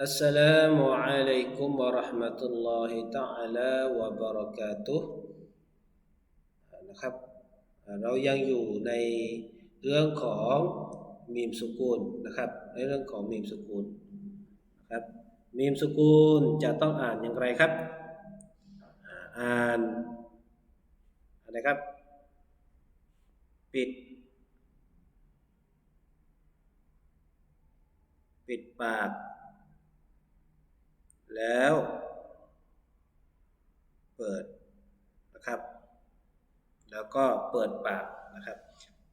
السلام عليكم ورحمة الله تعالى وبركاته นะครับอ่าเรายังอยู่ในเรื่องของมีมสกุลนะครับในเรื่องของมีมสกุลนะครับมีมสกุลจะต้องอ่านอย่างไรครับอ่าอ่านอะไรครับ ปิด ปิดปาก แล้ว เปิดนะครับ แล้วก็เปิดปากนะครับ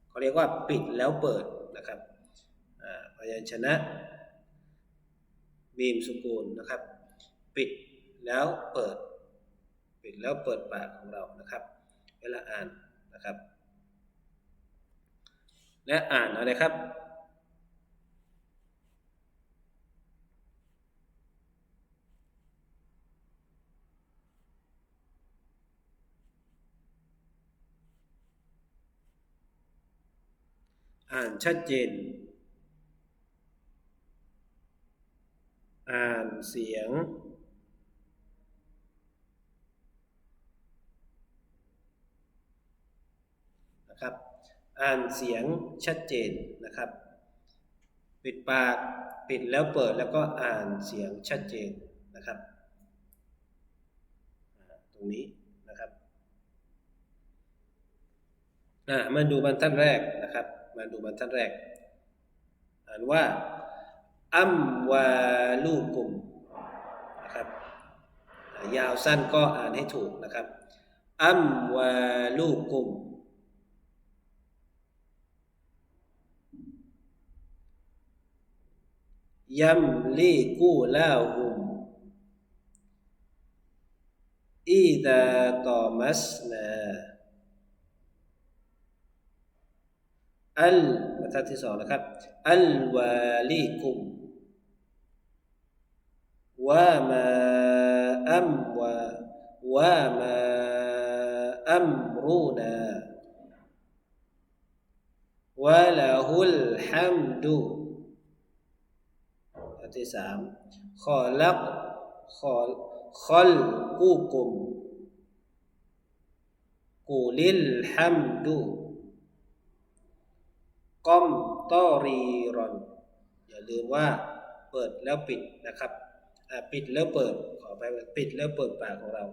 เขาเรียกว่าปิดแล้วเปิดนะครับพยัญชนะมีมสุกุลนะครับ ปิดแล้วเปิด ปิดแล้วเปิดปากของเรานะครับ เวลาอ่านนะครับ และอ่านอะไรครับ อ่านชัดเจน อ่านเสียง นะครับ อ่านเสียงชัดเจนนะครับ ปิดปากปิดแล้วเปิดแล้วก็อ่านเสียงชัดเจนนะครับ ตรงนี้นะครับ อ่ามาดูบรรทัดแรกนะครับ มาดูบรรทัดแรก อ่านว่า อัมวาลูกุมนะครับ ยาวสั้นก็อ่านให้ถูกนะครับ อัมวาลูกุมยัมลีกูลาฮุมอีดาตอมัสนา อัลบรรทัดที่สองนะครับ อัลวาลีกุมวามาอัมวาวามาอัมรูนาวะละฮุลฮัมดุบรรทัดที่สามขอลักขอขอลกูกุมกูลิลฮัมดุ ก้อมต้อรีรอน อย่าลืมว่าเปิดแล้วปิดนะครับปิดแล้วเปิดขอไปปิดแล้วเปิดปากของเรา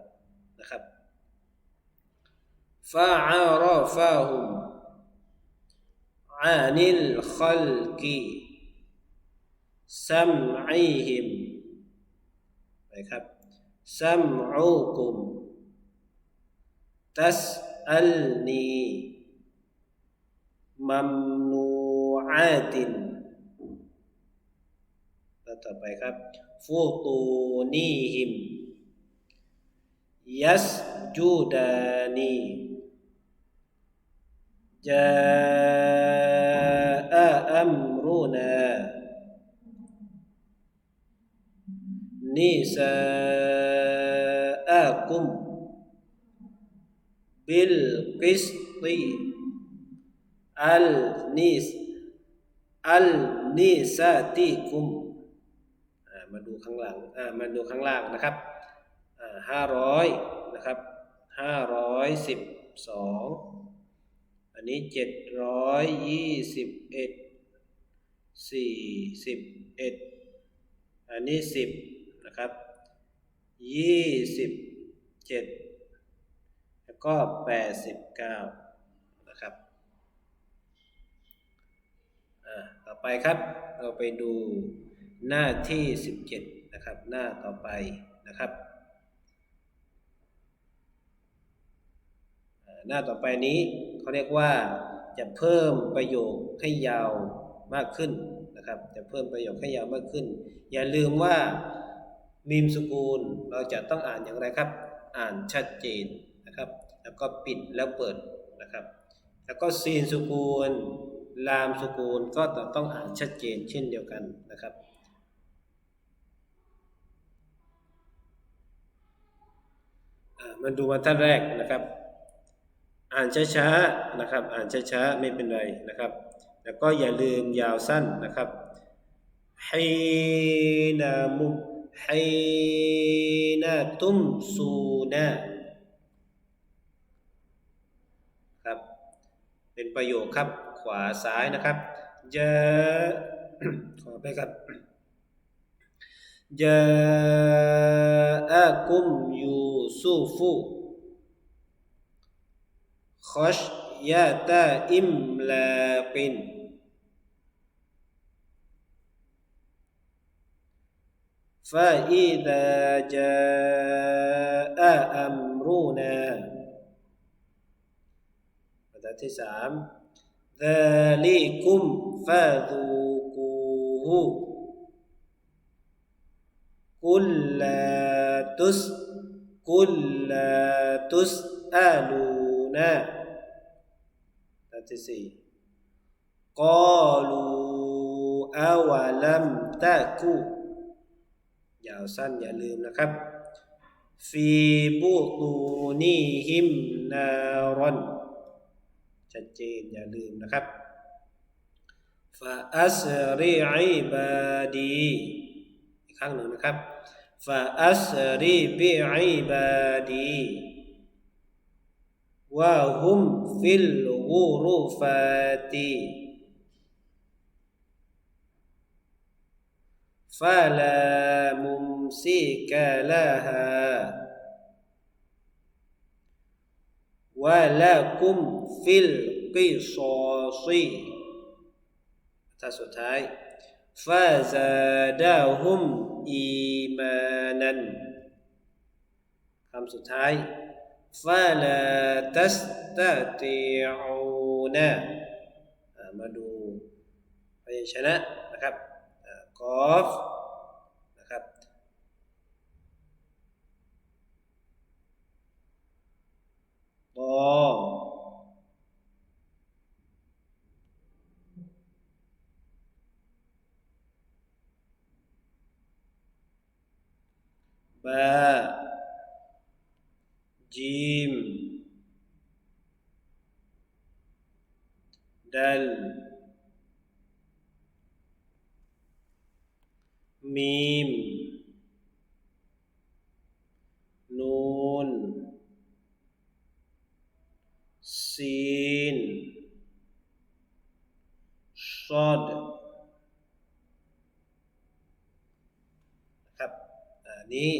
นะครับฟาอารอฟาฮุมอานิลขัลกีซัมอีฮิมไปครับซัมอูกุมตัสอัลนีมัม ممنوعات แล้วต่อไปครับฟูตูนีฮิมยัสจูดานีจาอาอัมรุนานิสาอากุมบิลกิสตี อัลนิส อัลนิซาติคุมมาดูข้างหลังมาดูข้างล่างนะครับห้าร้อยนะครับห้าร้อยสิบสองอันนี้เจ็ดร้อยยี่สิบเอ็ดสี่สิบเอ็ดอันนี้สิบนะครับยี่สิบเจ็ดแล้วก็แปดสิบเก้านะครับ อ่าต่อ ไปครับ เราไปดูหน้าที่ 17 นะครับ หน้าต่อไปนะครับ หน้าต่อไปนี้เขาเรียกว่าจะเพิ่มประโยคให้ยาวมากขึ้นนะครับ จะเพิ่มประโยคให้ยาวมากขึ้น อย่าลืมว่ามีมสกุลเราจะต้องอ่านอย่างไรครับ อ่านชัดเจนนะครับ แล้วก็ปิดแล้วเปิดนะครับ แล้วก็ซีนสกุล ลามสกูลก็ต้องอ่านชัดเจนเช่นเดียวกันนะครับมันดูมาท่านแรกนะครับ อ่านช้าๆนะครับ อ่านช้าๆไม่เป็นไรนะครับ แล้วก็อย่าลืมยาวสั้นนะครับไฮนามุไฮนาตุมสูนาครับ เป็นประโยคครับ ขวาซ้ายนะครับยะขอไปครับยะอากุมยูซูฟุขชยาตาอิมลาปินฟาอิดะจาอัมรูนาบรรทัดที่สาม ذلكم فذوقوه قل لا تس قل لا تسألون บรรทัดที่สี่ قالوا أولم تكن ยาวสั้นอย่าลืมนะครับ ฟีบุตูนีหิมนารอน ชัดเจนอย่าลืมนะครับฟาอัสรีอบาดีอีกครั้งหนึ่งนะครับฟาอัสรีบิอิบาดีว่าฮุมฟิลกูรูฟาตีฟาลามุมซิกาลาฮา วะละกุมฟิลกิซอซีท่าสุดท้ายฟาซาดาฮุมอีมานันคำสุดท้ายฟาลาตัสตาติอูนามาดูพยัญชนะนะครับกอฟ ตอบาจี ครับอันนี้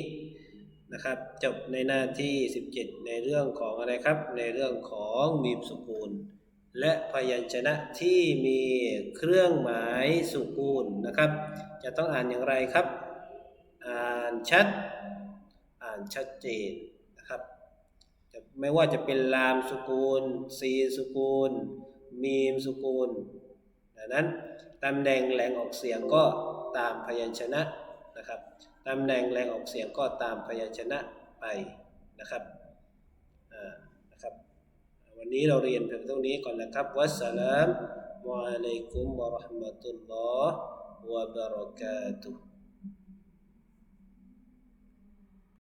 นะครับจบในหน้าที่ 17 ในเรื่องของอะไรครับ ในเรื่องของมีมสุกูล และพยัญชนะที่มีเครื่องหมายสุกูลนะครับ จะต้องอ่านอย่างไรครับ อ่านชัด อ่านชัดเจนนะครับจะไม่ว่าจะเป็นลามสุกูลซีสุกูล มีมสุกูลดังนั้นตำแหน่งแหล่งออกเสียงก็ตามพยัญชนะับตำแหน่งแรงออกเสียงก็ตามพยัญชนะไปนะครับนะครับวันนี้เราเรียนเพียงเท่านี้ก่อนนะครับวัสสลามุอะลัยกุมวะราะห์มะตุลลอฮ์วะบะเราะกาตุฮ์